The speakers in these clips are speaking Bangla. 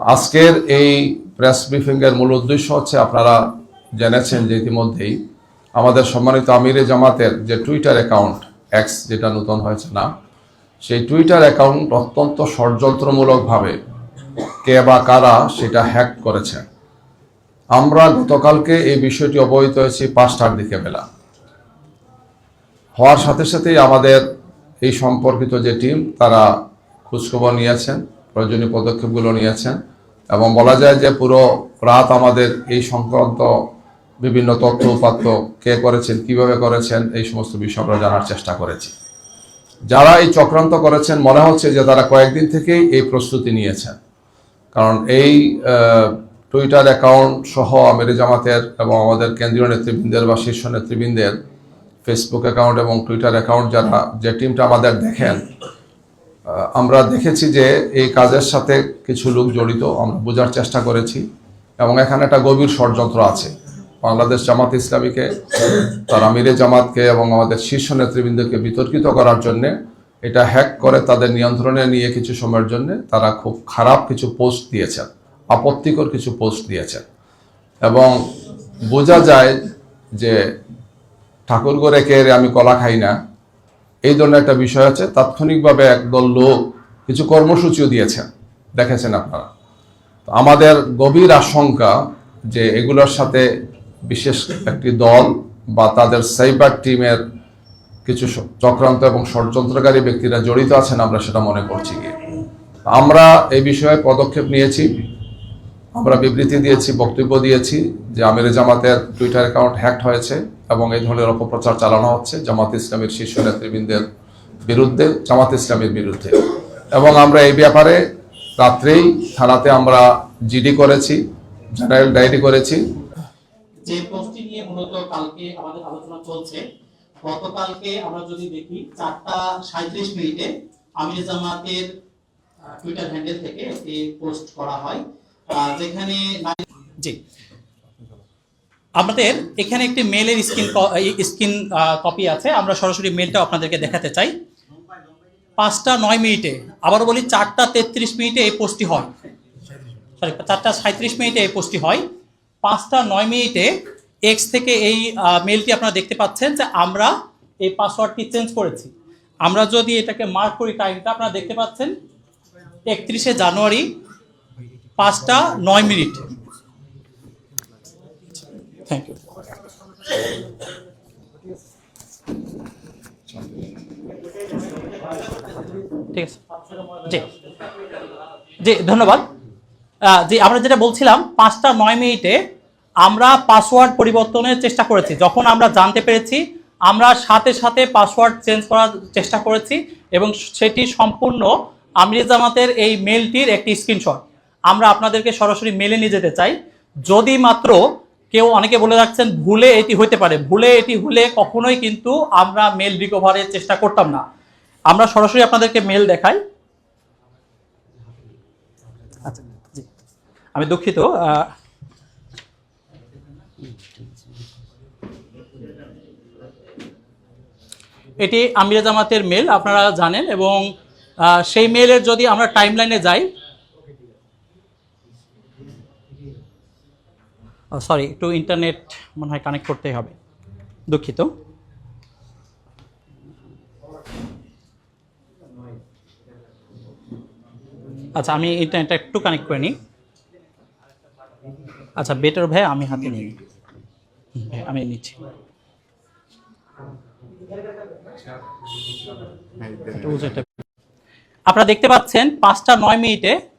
আজকের এই প্রেস ব্রিফিংয়ের মূল উদ্দেশ্য হচ্ছে আপনারা জেনেছেন যে ইতিমধ্যেই আমাদের সম্মানিত আমিরে জামাতের যে টুইটার অ্যাকাউন্ট এক্স যেটা নতুন হয়েছে না, সেই টুইটার অ্যাকাউন্ট অত্যন্ত ষড়যন্ত্রমূলকভাবে কে বা কারা সেটা হ্যাক করেছে। আমরা গতকালকে এই বিষয়টি অবহিত হয়েছি পাঁচটার দিকে বেলা। হওয়ার সাথে সাথেই আমাদের এই সম্পর্কিত যে টিম তারা খোঁজখবর নিয়েছেন, প্রয়োজনীয় পদক্ষেপগুলো নিয়েছেন। এবং বলা যায় যে পুরো রাত আমাদের এই সংক্রান্ত বিভিন্ন তথ্য উপাত্ত কে করেছেন, কীভাবে করেছেন, এই সমস্ত বিষয় আমরা জানার চেষ্টা করেছি। যারা এই চক্রান্ত করেছেন, মনে হচ্ছে যে তারা কয়েকদিন থেকেই এই প্রস্তুতি নিয়েছেন। কারণ এই টুইটার অ্যাকাউন্ট সহ আমির জামাতের এবং আমাদের কেন্দ্রীয় নেতৃবৃন্দের বা শীর্ষ নেতৃবৃন্দের ফেসবুক অ্যাকাউন্ট এবং টুইটার অ্যাকাউন্ট যারা যে টিমটা আমাদের দেখেন আমরা দেখেছি যে এই কাজের সাথে কিছু লোক জড়িত, আমরা বোঝার চেষ্টা করেছি এবং এখানে একটা গভীর ষড়যন্ত্র আছে। বাংলাদেশ জামাত ইসলামীকে, তার আমিরে জামাতকে এবং আমাদের শীর্ষ নেতৃবৃন্দকে বিতর্কিত করার জন্য, এটা হ্যাক করে তাদের নিয়ন্ত্রণে নিয়ে কিছু সময়ের জন্য তারা খুব খারাপ কিছু পোস্ট দিয়েছেন, আপত্তিকর কিছু পোস্ট দিয়েছেন। এবং বোঝা যায় যে ঠাকুর করে কে আমি কলা খাই না এই ধরনের একটা বিষয় আছে, তাৎক্ষণিকভাবে একদল লোক কিছু কর্মসূচিও দিয়েছেন, দেখেছেন আপনারা। আমাদের গভীর আশঙ্কা যে এগুলোর সাথে বিশেষ একটি দল বা তাদের সাইবার টিমের কিছু চক্রান্ত এবং ষড়যন্ত্রকারী ব্যক্তিরা জড়িত আছেন, আমরা সেটা মনে করছি গিয়ে। আমরা এই বিষয়ে পদক্ষেপ নিয়েছি। আমরা বিবৃতি দিয়েছি, বক্তব্য দিয়েছি যে আমির জামাতের টুইটার অ্যাকাউন্ট হ্যাকড হয়েছে এবং এই ধরনের অপপ্রচার চালানো হচ্ছে জামাত ইসলামের শীর্ষ নেতৃবৃন্দের বিরুদ্ধে, জামাত ইসলামের বিরুদ্ধে। এবং আমরা এই ব্যাপারে রাত্রেই থানাতে আমরা জিডি করেছি, জেনারেল ডায়েরি করেছি। যে পোস্টটি নিয়ে মূলত কালকে আমাদের আলোচনা চলছে, গতকালকে আমরা যদি দেখি, চারটা সাঁত্রিশ মিনিটে আমির জামাতের টুইটার হ্যান্ডেল থেকে একটি পোস্ট করা হয়। যেখানে জি। আমাদের এখানে একটি মেলের স্ক্রিন স্ক্রিন কপি আছে। আমরা সরাসরি মেলটা আপনাদেরকে দেখাতে চাই। পাঁচটা নয় মিনিটে, আবারও বলি চারটা তেত্রিশ মিনিটে এই পোস্টটি হয়। সরি চারটা সাঁত্রিশ মিনিটে এই পোস্টটি হয়। পাঁচটা নয় মিনিটে এক্স থেকে এই মেলটি আপনারা দেখতে পাচ্ছেন যে আমরা এই পাসওয়ার্ডটি চেঞ্জ করেছি। আমরা যদি এটাকে মার্ক করি টাইমটা আপনারা দেখতে পাচ্ছেন, একত্রিশে জানুয়ারি পাঁচটা নয় মিনিট। থ্যাংক ইউ ঠিক আছে। জি। জি, ধন্যবাদ। জি, আমরা যেটা বলছিলাম, পাঁচটা নয় মিনিটে আমরা পাসওয়ার্ড পরিবর্তনের চেষ্টা করেছি। যখন আমরা জানতে পেরেছি, আমরা সাথে সাথে পাসওয়ার্ড চেঞ্জ করার চেষ্টা করেছি এবং সেটি সম্পূর্ণ আমির জামাতের এই মেলটির একটি স্ক্রিনশট। আমরা আপনাদেরকে সরাসরি মেলে নিয়ে যেতে চাই। যদি মাত্র কেউ অনেকে বলে রাখছেন, ভুলে এটি হতে পারে। ভুলে এটি হলে কখনোই কিন্তু আমরা মেল রিকভারের চেষ্টা করতাম না। আমরা সরাসরি আপনাদেরকে মেল দেখাই। আচ্ছা আমি দুঃখিত এটি আমিরা জামাতের মেল আপনারা জানেন এবং সেই মেলের যদি আমরা টাইমলাইনে যাই সরি একটু ইন্টারনেট মনে হয় কানেক্ট করতেই হবে। দুঃখিত। আচ্ছা আমি ইন্টারনেটটা একটু কানেক্ট করে নিই। আচ্ছা বেটার ভাই, আমি হাতে নিই। আমি নিচ্ছি। একটা- আপনারা দেখতে পাচ্ছেন, পাঁচটা নয় মিনিটে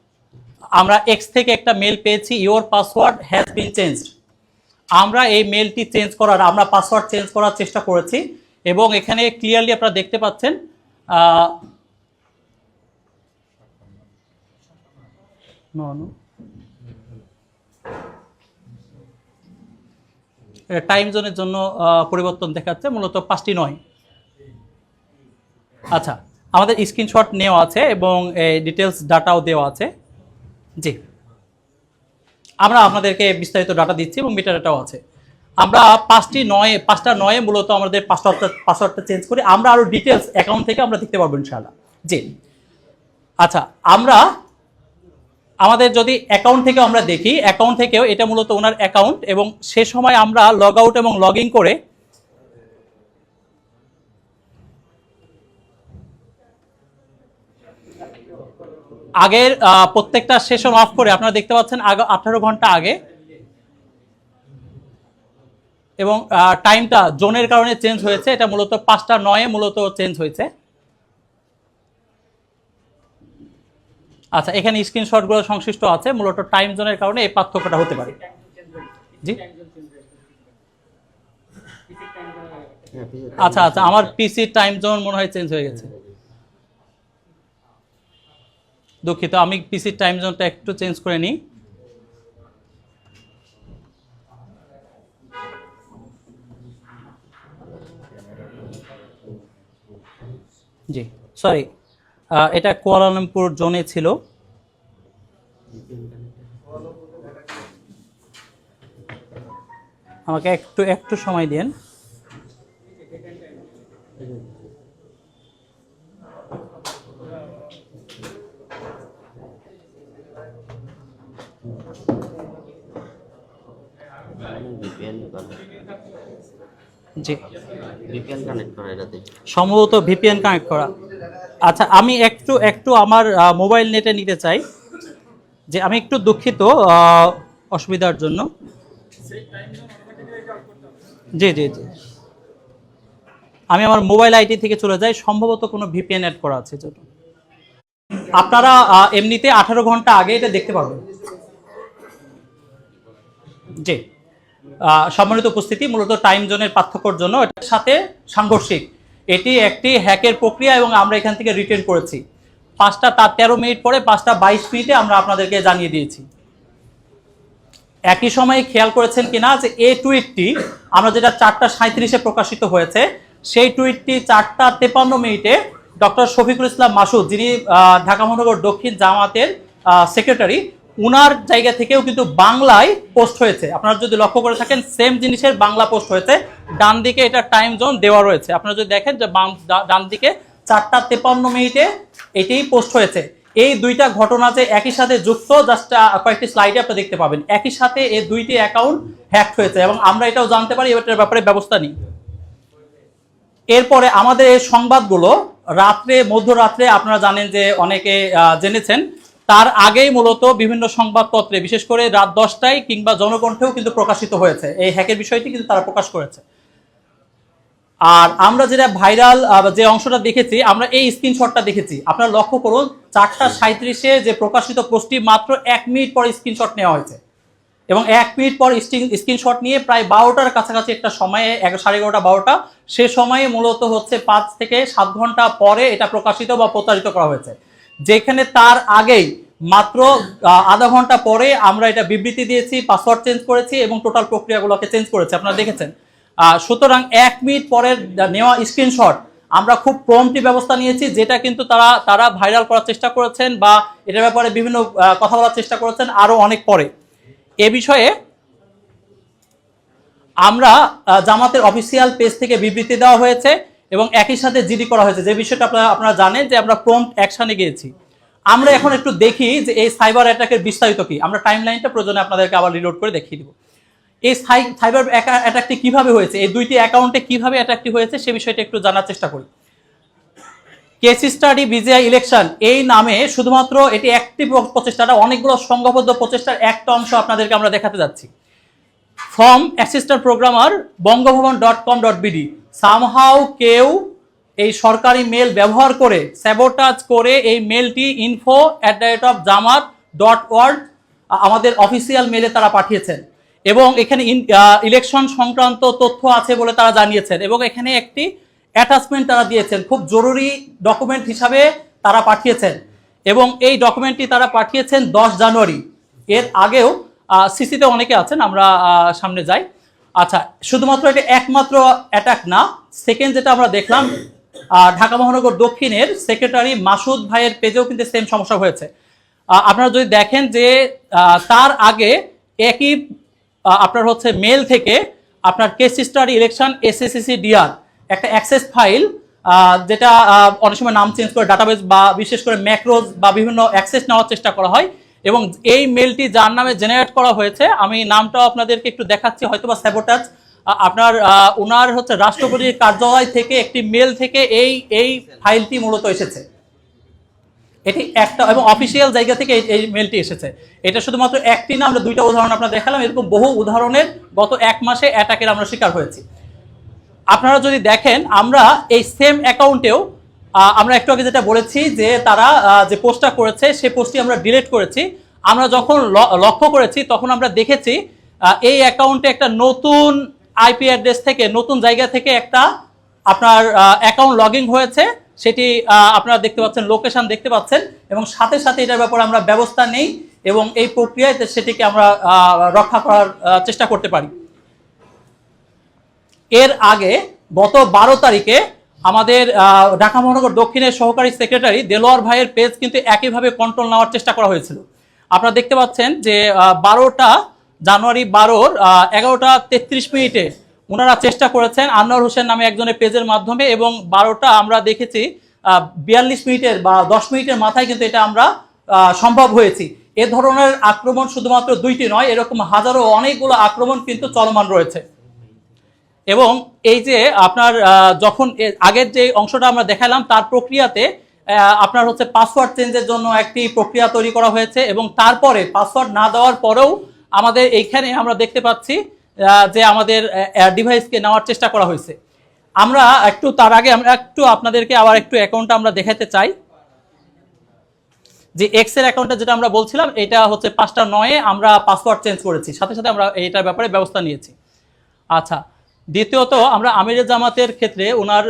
আমরা এক্স থেকে একটা মেল পেয়েছি your password has been changed আমরা এই মেলটি চেঞ্জ করার, আমরা পাসওয়ার্ড চেঞ্জ করার চেষ্টা করেছি এবং এখানে ক্লিয়ারলি আপনারা দেখতে পাচ্ছেন. টাইম জোনের জন্য পরিবর্তন দেখাচ্ছে, মূলত পাঁচটি নয়। আচ্ছা আমাদের স্ক্রিনশট নেওয়া আছে এবং ডিটেলস ডাটাও দেওয়া আছে। জি। আমরা আপনাদেরকে বিস্তারিত ডাটা দিচ্ছি এবং মিটার ডাটাও আছে। আমরা পাঁচটি নয় পাঁচটা নয়ে মূলত আমাদের পাসওয়ার্ডটা পাসওয়ার্ডটা চেঞ্জ করি। আমরা আরও ডিটেলস অ্যাকাউন্ট থেকে আমরা দেখতে পারব ইনশাআল্লাহ। জি। আচ্ছা আমরা আমাদের যদি অ্যাকাউন্ট থেকে আমরা দেখি অ্যাকাউন্ট থেকেও এটা মূলত ওনার অ্যাকাউন্ট এবং সে সময় আমরা লগ আউট এবং লগ ইন করে আগের প্রত্যেকটা সেশন অফ করে আপনারা দেখতে পাচ্ছেন আগে আঠারো ঘণ্টা আগে। এবং টাইমটা জোনের কারণে চেঞ্জ হয়েছে। এটা মূলত পাঁচটা নয়ে মূলত চেঞ্জ হয়েছে। আচ্ছা এখানে স্ক্রিনশটগুলো সংশ্লিষ্ট আছে। মূলত টাইম জোনের কারণে এই পার্থক্যটা হতে পারে। জি? আচ্ছা আচ্ছা আমার পিসি টাইম জোন মনে হয় চেঞ্জ হয়ে গেছে। দুঃখিত, আমি পিসির টাইম জোনটা একটু চেঞ্জ করে নিই। জি সরি এটা কুয়ালালামপুর জোনে ছিল। আমাকে একটু একটু সময় দিন জি। ভিপিএন কানেক্ট করা এটাতে? সম্ভবত ভিপিএন কানেক্ট করা। আচ্ছা আমি একটু একটু আমার মোবাইল নেটে নিতে চাই। যে আমি একটু দুঃখিত অসুবিধার জন্য। জি জি জি। আমি আমার মোবাইল আইডি থেকে চলে যাই। সম্ভবত কোনো ভিপিএন অ্যাড করা আছে জন্য আপনারা এমনিতে আঠারো ঘণ্টা আগে এটা দেখতে পারবেন। জি। সম্মানিত উপস্থিতি, মূলত টাইম জোনের পার্থক্যর জন্য এটার সাথে সাংঘর্ষিক। এটি একটি হ্যাকের প্রক্রিয়া এবং আমরা এখান থেকে রিটার্ন করেছি। পাঁচটা তার তেরো মিনিট পরে পাঁচটা বাইশ মিনিটে আমরা আপনাদেরকে জানিয়ে দিয়েছি। একই সময়ে খেয়াল করেছেন কিনা যে এই টুইটটি, আমরা যেটা চারটা সাঁত্রিশে প্রকাশিত হয়েছে, সেই টুইটটি চারটা তেপান্ন মিনিটে ডক্টর শফিকুল ইসলাম মাসুদ, যিনি ঢাকা মহানগর দক্ষিণ জামাতের সেক্রেটারি উনার জায়গা থেকেও কিন্তু বাংলায় পোস্ট হয়েছে। আপনারা যদি লক্ষ্য করে থাকেন সেম জিনিসের বাংলা পোস্ট হয়েছে। ডান দিকে এটা টাইম জোন দেওয়া রয়েছে। আপনারা যদি দেখেন যে ডান দিকে চারটা তেপান্ন মিনিটে এটিই পোস্ট হয়েছে। এই দুইটা ঘটনা যে একই সাথে যুক্ত জাস্ট কয়েকটি স্লাইডে আপনি দেখতে পাবেন। একই সাথে এই দুইটি অ্যাকাউন্ট হ্যাক হয়েছে এবং আমরা এটাও জানতে পারি, এটার ব্যাপারে ব্যবস্থা নিই। এরপরে আমাদের এই সংবাদগুলো রাত্রে, মধ্যরাত্রে আপনারা জানেন যে অনেকে জেনেছেন তার আগেই মূলত বিভিন্ন সংবাদপত্রে, বিশেষ করে রাত দশটায় কিংবা জনকণ্ঠেও কিন্তু প্রকাশিত হয়েছে। এই হ্যাকের বিষয়টি কিন্তু তারা প্রকাশ করেছে। আর আমরা যেটা ভাইরাল যে অংশটা দেখেছি, আমরা এই স্ক্রিনশটটা দেখেছি। আপনারা লক্ষ্য করুন, চারটা সাঁত্রিশে যে প্রকাশিত পোস্টটি মাত্র এক মিনিট পর স্ক্রিনশট নেওয়া হয়েছে। এবং এক মিনিট পর স্ক্রিনশট নিয়ে প্রায় বারোটার কাছাকাছি একটা সময়ে, এক সাড়ে এগারোটা, বারোটা, সে সময়ে মূলত হচ্ছে পাঁচ থেকে সাত ঘণ্টা পরে এটা প্রকাশিত বা প্রচারিত করা হয়েছে। যেখানে তার আগেই মাত্র আধা ঘণ্টা পরে আমরা এটা বিবৃতি দিয়েছি পাসওয়ার্ড চেঞ্জ করেছি এবং টোটাল প্রক্রিয়াগুলোকে চেঞ্জ করেছি। আপনারা দেখেছেন। সুতরাং এক মিনিট পরের নেওয়া স্ক্রিনশট আমরা খুব প্রম্পটি ব্যবস্থা নিয়েছি, যেটা কিন্তু তারা তারা ভাইরাল করার চেষ্টা করেছেন বা এটার ব্যাপারে বিভিন্ন কথা বলার চেষ্টা করেছেন আরও অনেক পরে। এ বিষয়ে আমরা জামাতের অফিসিয়াল পেজ থেকে বিবৃতি দেওয়া হয়েছে। এবং একই সাথে জিডি করা হয়েছে। যে বিষয়টা আপনারা আপনারা জানেন যে আমরা প্রম্পট অ্যাকশনে গিয়েছি। আমরা এখন একটু দেখি যে এই সাইবার অ্যাটাকের বিস্তারিত কি। আমরা টাইম লাইনটা প্রয়োজনে আপনাদেরকে আবার রিলোড করে দেখিয়ে দিব। এই সাইবার অ্যাটাকটি কীভাবে হয়েছে? এই দুইটি অ্যাকাউন্টে কীভাবে অ্যাটাকটি হয়েছে সে বিষয়টা একটু জানার চেষ্টা করি। কেস স্টাডি বিজিআই ইলেকশন এই নামে শুধুমাত্র এটি একটি প্র- প্রচেষ্টাটা, অনেকগুলো সংঘবদ্ধ প্রচেষ্টার একটা অংশ আপনাদেরকে আমরা দেখাতে যাচ্ছি। From assistant programmer Bangabhaban dot com dot BD. Somehow কেউ এই সরকারি মেল ব্যবহার করে স্যাবোটাজ করে এই মেলটি info at the rate of Jamaat dot word আমাদের অফিসিয়াল মেলে তারা পাঠিয়েছেন। এবং এখানে ইলেকশন সংক্রান্ত তথ্য আছে বলে তারা জানিয়েছেন। এবং এখানে একটি অ্যাটাচমেন্ট তারা দিয়েছেন, খুব জরুরি ডকুমেন্ট হিসাবে তারা পাঠিয়েছেন। এবং এই ডকুমেন্টটি তারা পাঠিয়েছেন দশ জানুয়ারি। এর আগেও সিসিতে অনেকে আছেন, আমরা সামনে যাই। আচ্ছা শুধুমাত্র এটা একমাত্র অ্যাটাক না সেকেন্ড যেটা আমরা দেখলাম ঢাকা মহানগর দক্ষিণের সেক্রেটারি মাসুদ ভাইয়ের পেজেও কিন্তু সেম সমস্যা হয়েছে। আপনারা যদি দেখেন যে তার আগে একই আপনার হচ্ছে মেল থেকে আপনার case study election SSC DR একটা অ্যাক্সেস ফাইল যেটা অনেক সময় নাম চেঞ্জ করে ডাটাবেস বা বিশেষ করে ম্যাক্রোজ বা বিভিন্ন অ্যাক্সেস নেওয়ার চেষ্টা করা হয় এবং এই মেলটি যার নামে জেনারেট করা হয়েছে, আমি নামটাও আপনাদেরকে একটু দেখাচ্ছি, হয়তোবা স্যাবোটাজ আপনার ওনার হচ্ছে রাষ্ট্রপতির কার্যালয় থেকে একটি মেল থেকে এই এই ফাইলটি মূলত এসেছে। এটি একটা, এবং অফিসিয়াল জায়গা থেকে এই- এই মেলটি এসেছে। এটা শুধুমাত্র একটি না, আমরা দুইটা উদাহরণ আপনার দেখালাম, এরকম বহু উদাহরণের গত এক মাসে অ্যাটাকের আমরা শিকার হয়েছি। আপনারা যদি দেখেন, আমরা এই সেম অ্যাকাউন্টেও আমরা একটু আগে যেটা বলেছি যে তারা যে পোস্টটা করেছে, সে পোস্টটি আমরা ডিলিট করেছি। আমরা যখন লক্ষ্য করেছি, তখন আমরা দেখেছি এই অ্যাকাউন্টে একটা নতুন আইপি অ্যাড্রেস থেকে, নতুন জায়গা থেকে একটা আপনার অ্যাকাউন্ট লগইন হয়েছে। সেটি আপনারা দেখতে পাচ্ছেন, লোকেশন দেখতে পাচ্ছেন এবং সাথে সাথে এটার ব্যাপারে আমরা ব্যবস্থা নেই এবং এই প্রক্রিয়ায় সেটিকে আমরা রক্ষা করার চেষ্টা করতে পারি। এর আগে গত বারো তারিখে আমাদের ঢাকা মহানগর দক্ষিণের সহকারী সেক্রেটারি দেলোয়ার ভাইয়ের পেজ কিন্তু একইভাবে কন্ট্রোল নেওয়ার চেষ্টা করা হয়েছিল। আপনারা দেখতে পাচ্ছেন যে বারোটা জানুয়ারি বারোর এগারোটা তেত্রিশ মিনিটে ওনারা চেষ্টা করেছেন আনোয়ার হোসেন নামে একজনের পেজের মাধ্যমে এবং বারোটা আমরা দেখেছি বিয়াল্লিশ মিনিটের বা দশ মিনিটের মাথায় কিন্তু এটা আমরা সম্ভব হয়েছি। এ ধরনের আক্রমণ শুধুমাত্র দুইটি নয়, এরকম হাজারো অনেকগুলো আক্রমণ কিন্তু চলমান রয়েছে। এবং এই যে আপনার যখন আগের যে অংশটা আমরা দেখালাম, তার প্রক্রিয়াতে আপনার হচ্ছে পাসওয়ার্ড চেঞ্জের জন্য একটি প্রক্রিয়া তৈরি করা হয়েছে এবং তারপরে পাসওয়ার্ড না দেওয়ার পরেও আমাদের এইখানে আমরা দেখতে পাচ্ছি যে আমাদের ডিভাইসকে নেওয়ার চেষ্টা করা হয়েছে। আমরা একটু, তার আগে আমরা একটু আপনাদেরকে আবার একটু অ্যাকাউন্টটা আমরা দেখাতে চাই। যে এক্সের অ্যাকাউন্টে যেটা আমরা বলছিলাম, এটা হচ্ছে পাঁচটা নয়ে আমরা পাসওয়ার্ড চেঞ্জ করেছি। সাথে সাথে আমরা এইটার ব্যাপারে ব্যবস্থা নিয়েছি। আচ্ছা দ্বিতীয়ত, আমরা আমিরের জামাতের ক্ষেত্রে ওনার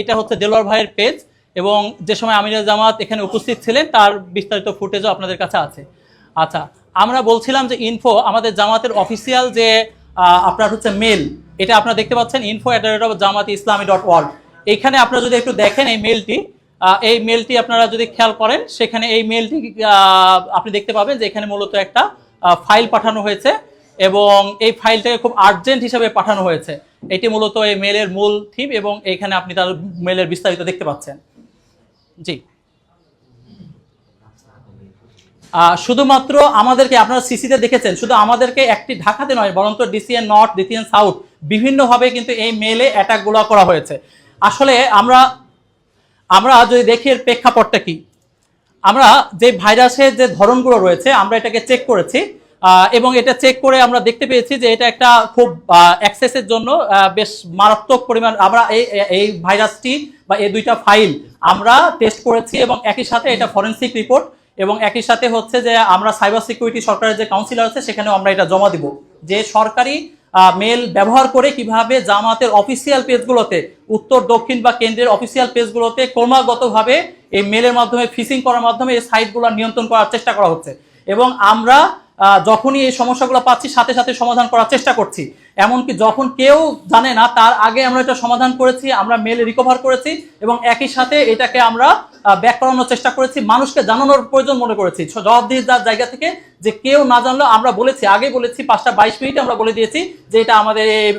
এটা হচ্ছে দেলোয়ার ভাইয়ের পেজ এবং যে সময় আমিরের জামাত এখানে উপস্থিত ছিলেন, তার বিস্তারিত ফুটেজও আপনাদের কাছে আছে। আচ্ছা আমরা বলছিলাম যে ইনফো আমাদের জামাতের অফিসিয়াল যে আপনার হচ্ছে মেল এটা আপনারা দেখতে পাচ্ছেন info at the Jamaat Islami dot world এইখানে আপনারা যদি একটু দেখেন এই মেলটি এই মেলটি আপনারা যদি খেয়াল করেন, সেখানে এই মেলটি আপনি দেখতে পাবেন যে এখানে মূলত একটা ফাইল পাঠানো হয়েছে। এবং এই ফাইলটাকে খুব আর্জেন্ট হিসাবে পাঠানো হয়েছে। এটি মূলত এই মেলের মূল থিম এবং এখানে আপনি তার মেলের বিস্তারিত দেখতে পাচ্ছেন। জি। শুধুমাত্র আমাদেরকে আপনারা সিসিতে দেখেছেন, শুধু আমাদেরকে একটি ঢাকাতে নয়, বরঞ্চ ডিসিএন নর্থ ডিসিএন সাউথ বিভিন্নভাবে কিন্তু এই মেলে অ্যাটাকগুলো করা হয়েছে। আসলে আমরা আমরা যদি দেখি এর প্রেক্ষাপটটা কি, আমরা যে ভাইরাসের যে ধরনগুলো রয়েছে, আমরা এটাকে চেক করেছি। এবং এটা চেক করে আমরা দেখতে পেয়েছি যে এটা একটা খুব অ্যাক্সেসের জন্য বেশ মারাত্মক পরিমাণ, আমরা এই এই ভাইরাসটি বা এই দুইটা ফাইল আমরা টেস্ট করেছি এবং একই সাথে এটা ফরেন্সিক রিপোর্ট এবং একই সাথে হচ্ছে যে আমরা সাইবার সিকিউরিটি সরকারের যে কাউন্সিলর আছে, সেখানেও আমরা এটা জমা দিব। যে সরকারি মেল ব্যবহার করে কীভাবে জামাতের অফিসিয়াল পেজগুলোতে উত্তর, দক্ষিণ বা কেন্দ্রের অফিসিয়াল পেজগুলোতে ক্রমাগতভাবে এই মেলের মাধ্যমে ফিসিং করার মাধ্যমে এই সাইটগুলো নিয়ন্ত্রণ করার চেষ্টা করা হচ্ছে। এবং আমরা যখনই এই সমস্যাগুলো পাচ্ছি, সাথে সাথে সমাধান করার চেষ্টা করছি। এমনকি যখন কেউ জানে না, তার আগে আমরা এটা সমাধান করেছি, আমরা মেল রিকভার করেছি এবং একই সাথে এটাকে আমরা ব্যাক করানোর চেষ্টা করেছি, মানুষকে জানানোর প্রয়োজন মনে করেছি। জবাবদিহিতার জায়গা থেকে যে কেউ না জানলেও আমরা বলেছি, আগে বলেছি, পাঁচটা বাইশ মিনিটে আমরা বলে দিয়েছি যে এটা আমাদের এই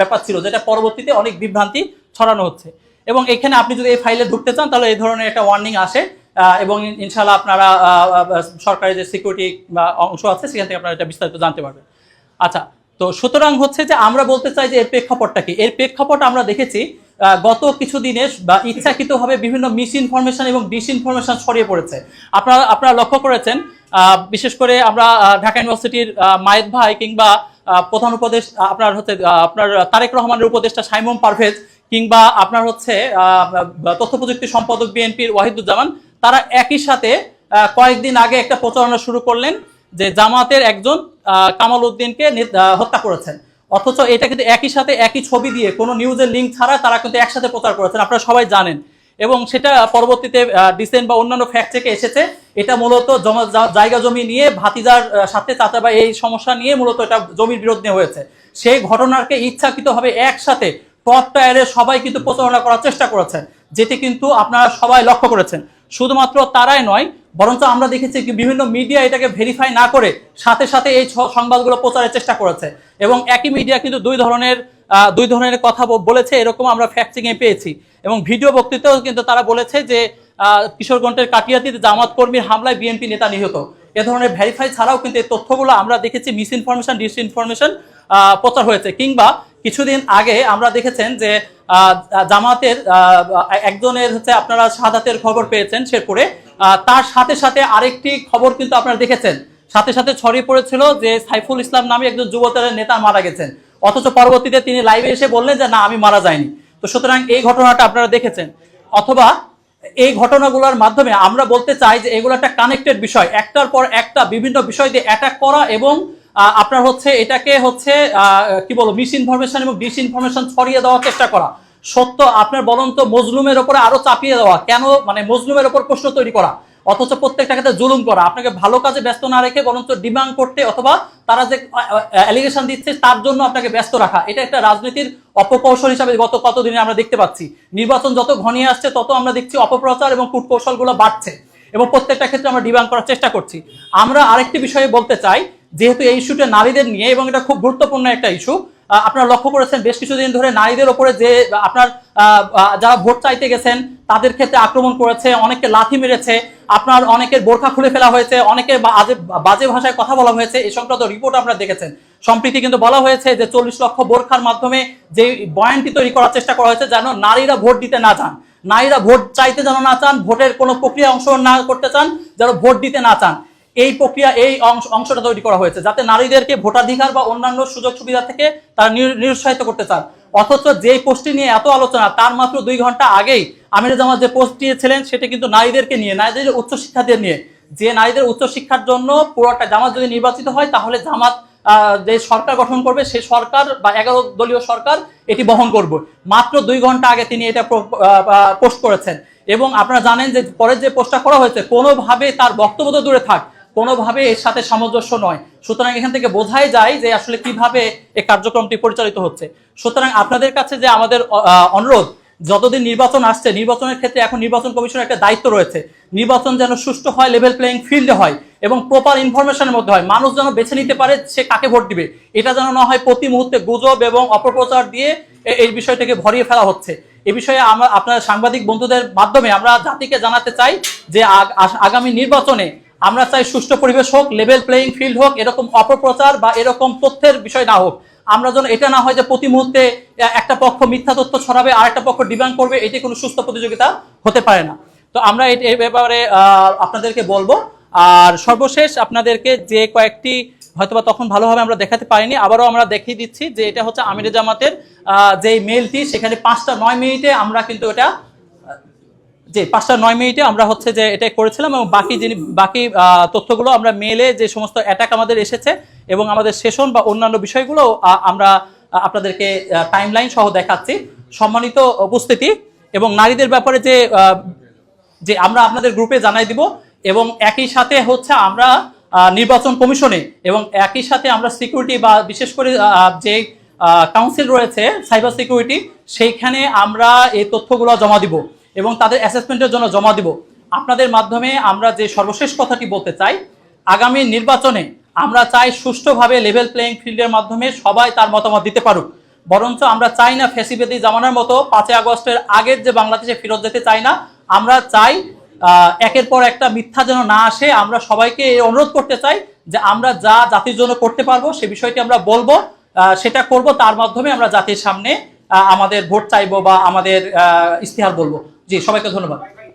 ব্যাপার ছিল, যেটা পরবর্তীতে অনেক বিভ্রান্তি ছড়ানো হচ্ছে। এবং এখানে আপনি যদি এই ফাইলে ঢুকতে চান, তাহলে এই ধরনের একটা ওয়ার্নিং আসে। এবং ইন- ইনশাল্লাহ আপনারা আহ, আহ, সরকারি যে সিকিউরিটি অংশ আছে সেখান থেকে আপনারা এটা বিস্তারিত জানতে পারবেন। আচ্ছা তো সুতরাং হচ্ছে যে আমরা বলতে চাই যে এর প্রেক্ষাপটটা কি? এর প্রেক্ষাপট আমরা দেখেছি গত কিছু দিনে বা ইচ্ছাকৃতভাবে বিভিন্ন মিস ইনফরমেশন এবং ডিস ইনফরমেশন ছড়িয়ে পড়েছে। আপনারা আপনারা লক্ষ্য করেছেন বিশেষ করে আমরা ঢাকা ইউনিভার্সিটির মায়েদ ভাই কিংবা প্রধান উপদেশ আপনার হচ্ছে আপনার তারেক রহমানের উপদেষ্টা সাইমন পারভেজ কিংবা আপনার হচ্ছে তথ্য প্রযুক্তি সম্পাদক বিএনপির ওয়াহিদুজ্জামান তারা একই সাথে কয়েকদিন আগে একটা প্রচারণা শুরু করলেন যে জামাতের একজন কামাল উদ্দিনকে হত্যা করেছেন। অথচ এটা কিন্তু একই সাথে একই ছবি দিয়ে কোনো নিউজের লিঙ্ক ছাড়া তারা কিন্তু একসাথে প্রচার করেছেন, আপনারা সবাই জানেন। এবং সেটা পরবর্তীতে ডিসেন্ট বা অন্যান্য ফ্যাক্ট থেকে এসেছে, এটা মূলত জায়গা জমি নিয়ে ভাতিজার সাথে চাচা বা এই সমস্যা নিয়ে মূলত এটা জমির বিরোধ নিয়ে হয়েছে। সেই ঘটনাকে ইচ্ছাকৃতভাবে একসাথে টপ টায়ারে সবাই কিন্তু প্রচারণা করার চেষ্টা করেছেন, যেটি কিন্তু আপনারা সবাই লক্ষ্য করেছেন। শুধুমাত্র তারাই নয়, বরঞ্চ আমরা দেখেছি বিভিন্ন মিডিয়া এটাকে ভেরিফাই না করে সাথে সাথে এই সংবাদগুলো প্রচারের চেষ্টা করেছে। এবং একই মিডিয়া কিন্তু দুই ধরনের দুই ধরনের কথা বলেছে, এরকম আমরা ফ্যাক্টিং এ পেয়েছি। এবং ভিডিও বক্তৃতাও কিন্তু তারা বলেছে যে কিশোরগঞ্জের কাটিয়াতিতে জামাত কর্মীর হামলায় বিএনপি নেতা নিহত। এ ধরনের ভেরিফাই ছাড়াও কিন্তু এই তথ্যগুলো আমরা দেখেছি মিস ইনফরমেশন ডিস ইনফরমেশন প্রচার হয়েছে। কিংবা কিছুদিন আগে আমরা দেখেছেন যে জামাতের একজনের হচ্ছে আপনারা শাহাদাতের খবর পেয়েছেন শেরপুরে। তার সাথে সাথে আরেকটি খবর কিন্তু আপনারা দেখেছেন। সাথে সাথে ছড়িয়ে পড়েছিল যে সাইফুল ইসলাম নামে একজন যুবতের নেতা মারা গেছেন। অথচ পরবর্তীতে তিনি লাইভে এসে বললেন যে, না, আমি মারা যাইনি। তো সুতরাং এই ঘটনাটা আপনারা দেখেছেন। অথবা এই ঘটনাগুলোর মাধ্যমে আমরা বলতে চাই যে, এগুলো একটা কানেক্টেড বিষয়। একটার পর একটা বিভিন্ন বিষয় দিয়ে অ্যাটাক করা এবং আপনার হচ্ছে এটাকে হচ্ছে কি বলব মিস ইনফরমেশন এবং ডিস ইনফরমেশন ছড়িয়ে দেওয়ার চেষ্টা করা। সত্য আপনার বলন্ত মজলুমের ওপরে আরও চাপিয়ে দেওয়া। কেন? মানে মজলুমের ওপর প্রশ্ন তৈরি করা। অথচ প্রত্যেকটা ক্ষেত্রে জুলুম করা। আপনাকে ভালো কাজে ব্যস্ত না রেখে বরঞ্চ ডিমান্ড করতে অথবা তারা যে অ্যালিগেশন দিচ্ছে তার জন্য আপনাকে ব্যস্ত রাখা। এটা একটা রাজনীতির অপকৌশল হিসাবে গত কতদিনে আমরা দেখতে পাচ্ছি। নির্বাচন যত ঘনিয়ে আসছে, তত আমরা দেখছি অপপ্রচার এবং কূটকৌশলগুলো বাড়ছে। এবং প্রত্যেকটা ক্ষেত্রে আমরা ডিমান্ড করার চেষ্টা করছি। আমরা আরেকটি বিষয়ে বলতে চাই যেহেতু এই ইস্যুটা নারীদের নিয়ে এবং এটা খুব গুরুত্বপূর্ণ একটা ইস্যু আপনারা লক্ষ্য করেছেন বেশ কিছুদিন ধরে নারীদের ওপরে যে, আপনার যারা ভোট চাইতে গেছেন, তাদের ক্ষেত্রে আক্রমণ করেছে অনেকে লাথি মেরেছে, আপনার অনেকের বোরখা খুলে ফেলা হয়েছে অনেকে বাজে ভাষায় কথা বলা হয়েছে এই সংক্রান্ত রিপোর্ট আপনারা দেখেছেন। সম্প্রীতি কিন্তু বলা হয়েছে যে চল্লিশ লক্ষ বোরখার মাধ্যমে যে বয়ানটি তৈরি করার চেষ্টা করা হয়েছে যেন নারীরা ভোট দিতে না চান। নারীরা ভোট চাইতে যেন না চান, ভোটের কোনো প্রক্রিয়া অংশগ্রহণ না করতে চান, যেন ভোট দিতে না চান। এই প্রক্রিয়া, এই অংশ, অংশটা তৈরি করা হয়েছে যাতে নারীদেরকে ভোটাধিকার বা অন্যান্য সুযোগ সুবিধা থেকে তারা নির- নিরুৎসাহিত করতে চান। অথচ যে পোস্টটি নিয়ে এত আলোচনা, তার মাত্র দুই ঘণ্টা আগেই আমির জামাত যে পোস্ট দিয়েছিলেন, সেটা কিন্তু নারীদেরকে নিয়ে, নারীদের উচ্চশিক্ষাদের নিয়ে। যে নারীদের উচ্চশিক্ষার জন্য পুরোটা জামাত যদি নির্বাচিত হয়, তাহলে জামাত যে সরকার গঠন করবে সেই সরকার বা এগারো দলীয় সরকার এটি বহন করবে। মাত্র দুই ঘণ্টা আগে তিনি এটা পোস্ট করেছেন। এবং আপনারা জানেন যে পরে যে পোস্টটা করা হয়েছে, কোনোভাবে তার বক্তব্য তো দূরে থাক কোনোভাবে এর সাথে সামঞ্জস্য নয়। সুতরাং এখান থেকে বোঝাই যায় যে আসলে কীভাবে এই কার্যক্রমটি পরিচালিত হচ্ছে। সুতরাং আপনাদের কাছে যে আমাদের অনুরোধ, যতদিন নির্বাচন আসছে, নির্বাচনের ক্ষেত্রে এখন নির্বাচন কমিশনের একটা দায়িত্ব রয়েছে। নির্বাচন যেন সুষ্ঠু হয় লেভেল প্লেয়িং ফিল্ডে হয় এবং প্রপার ইনফরমেশনের মধ্যে হয়। মানুষ যেন বেছে নিতে পারে সে কাকে ভোট দিবে। এটা যেন না হয় প্রতি মুহূর্তে গুজব এবং অপপ্রচার দিয়ে এই বিষয়টাকে ভরিয়ে ফেলা হচ্ছে। এ বিষয়ে আমরা, আপনার সাংবাদিক বন্ধুদের মাধ্যমে আমরা জাতিকে জানাতে চাই যে আগামী নির্বাচনে আমরা চাই সুষ্ঠু পরিবেশ হোক লেভেল প্লেয়িং ফিল্ড হোক, এরকম অপপ্রচার বা এরকম তথ্যের বিষয় না হোক। আমরা যেন এটা না হয় যে প্রতি মুহূর্তে একটা পক্ষ মিথ্যা তথ্য ছড়াবে আর একটা পক্ষ ডিমান্ড করবে এটি কোনো সুস্থ প্রতিযোগিতা হতে পারে না। তো আমরা এই ব্যাপারে আপনাদেরকে বলব। আর সর্বশেষ আপনাদেরকে যে কয়েকটি হয়তোবা তখন ভালোভাবে আমরা দেখাতে পারিনি, আবারও আমরা দেখিয়ে দিচ্ছি যে এটা হচ্ছে আমির জামাতের যে মেলটি সেখানে পাঁচটা নয় মিনিটে আমরা কিন্তু এটা যে পাঁচটা নয় মিনিটে আমরা হচ্ছে যে এটা করেছিলাম এবং বাকি যিনি, বাকি তথ্যগুলো আমরা মেলে যে সমস্ত অ্যাটাক আমাদের এসেছে এবং আমাদের সেশন বা অন্যান্য বিষয়গুলো আমরা আপনাদেরকে টাইমলাইন সহ দেখাচ্ছি। সম্মানিত উপস্থিতি এবং নারীদের ব্যাপারে যে যে আমরা আপনাদের গ্রুপে জানাই দিব এবং একই সাথে হচ্ছে আমরা নির্বাচন কমিশনে এবং একই সাথে আমরা সিকিউরিটি বা বিশেষ করে যে কাউন্সিল রয়েছে সাইবার সিকিউরিটি সেইখানে আমরা এই তথ্যগুলো জমা দিব। এবং তাদের অ্যাসেসমেন্টের জন্য জমা দিব। আপনাদের মাধ্যমে আমরা যে সর্বশেষ কথাটি বলতে চাই, আগামী নির্বাচনে আমরা চাই সুষ্ঠুভাবে লেভেল প্লেয়িং ফিল্ডের মাধ্যমে সবাই তার মতামত দিতে পারুক। বরঞ্চ আমরা চাই না ফেসিবেদি জামানার মতো পাঁচই আগস্টের আগের যে বাংলাদেশে ফেরত যেতে চাই না, আমরা চাই একের পর একটা মিথ্যা যেন না আসে। আমরা সবাইকে অনুরোধ করতে চাই যে আমরা যা জাতির জন্য করতে পারব সে বিষয়টি আমরা বলব সেটা করব। তার মাধ্যমে আমরা জাতির সামনে আমাদের ভোট চাইব বা আমাদের ইস্তেহার বলব। জি সবাইকে ধন্যবাদ।